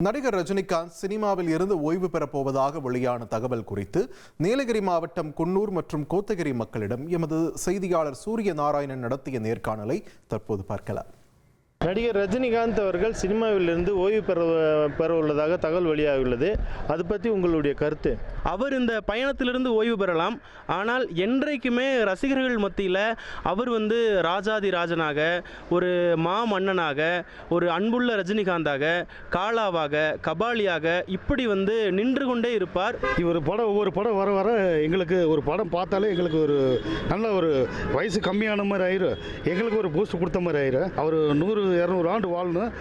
நடிகர் ரஜினிகாந்த் சினிமாவில் இருந்து ஓய்வு பெறப் போவதாக வெளியான தகவல் குறித்து நீலகிரி மாவட்டம் குன்னூர் மற்றும் கோத்தகிரி மக்களிடம் எமது செய்தியாளர் சூரிய நாராயணன் நடத்திய நேர்காணலை தற்போது பார்க்கலாம். நடிகர் ரஜினிகாந்த் அவர்கள் சினிமாவிலிருந்து ஓய்வு பெற பெற உள்ளதாக தகவல் வெளியாகியுள்ளது. அது பற்றி உங்களுடைய கருத்து? அவர் இந்த பயணத்திலிருந்து ஓய்வு பெறலாம். ஆனால் என்றைக்குமே ரசிகர்கள் மத்தியில் அவர் வந்து ராஜாதி ராஜனாக ஒரு மா மன்னனாக ஒரு அன்புள்ள ரஜினிகாந்தாக காலாவாக கபாலியாக இப்படி வந்து நின்று கொண்டே இருப்பார். இவர் படம் ஒவ்வொரு படம் வர வர எங்களுக்கு ஒரு படம் பார்த்தாலே எங்களுக்கு ஒரு நல்ல ஒரு வயசு கம்மியான மாதிரி ஆயிரும். எங்களுக்கு ஒரு பூஸ்ட் கொடுத்த மாதிரி ஆயிரும். அவர் நூறு இரநூறு ஆண்டு வாழணும்.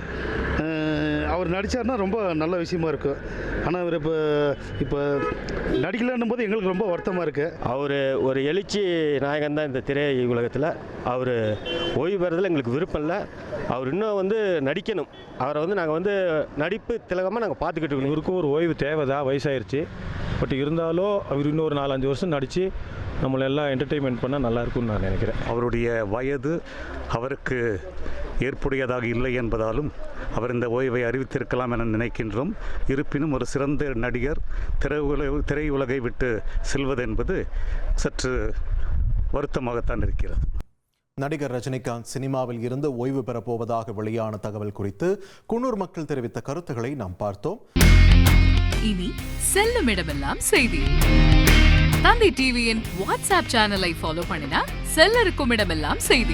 அவர் நடித்தார்னா ரொம்ப நல்ல விஷயமா இருக்கும் ஆனால் இவர் இப்போ இப்போ நடிக்கலன்னும் போது எங்களுக்கு ரொம்ப வருத்தமாக இருக்குது அவர் ஒரு எழுச்சி நாயகன் தான் இந்த திரை உலகத்தில் அவர் ஓய்வு பெறதில் எங்களுக்கு விருப்பம் இல்லை. அவர் இன்னும் வந்து நடிக்கணும். அவரை வந்து நாங்கள் வந்து நடிப்பு திலகமாக நாங்கள் பார்த்துக்கிட்டு இருக்கணும் இவருக்கும் ஒரு ஓய்வு தேவைதான் வயசாயிருச்சு. பட் இருந்தாலும் அவர் இன்னும் ஒரு நாலஞ்சு வருஷம் நடித்து நம்மளை எல்லாம் என்டர்டெயின்மெண்ட் பண்ணால் நல்லா இருக்கும்னு நான் நினைக்கிறேன். அவருடைய வயது அவருக்கு ஏற்புடையதாக இல்லை என்பதாலும் அவர் இந்த ஓய்வை அறிவித்திருக்கலாம் என நினைக்கின்றோம். இருப்பினும் ஒரு சிறந்த நடிகர் திரையுல திரையுலகை விட்டு செல்வது என்பது சற்று வருத்தமாகத்தான் இருக்கிறது. நடிகர் ரஜினிகாந்த் சினிமாவில் இருந்து ஓய்வு பெறப் போவதாக வெளியான தகவல் குறித்து குன்னூர் மக்கள் தெரிவித்த கருத்துக்களை நாம் பார்த்தோம். இனி செல்லும் இடமெல்லாம் செய்தி. தந்தை டிவியின் வாட்ஸ்அப் சேனலை ஃபாலோ பண்ணினா செல்ல இருக்கும் இடமெல்லாம் செய்தி.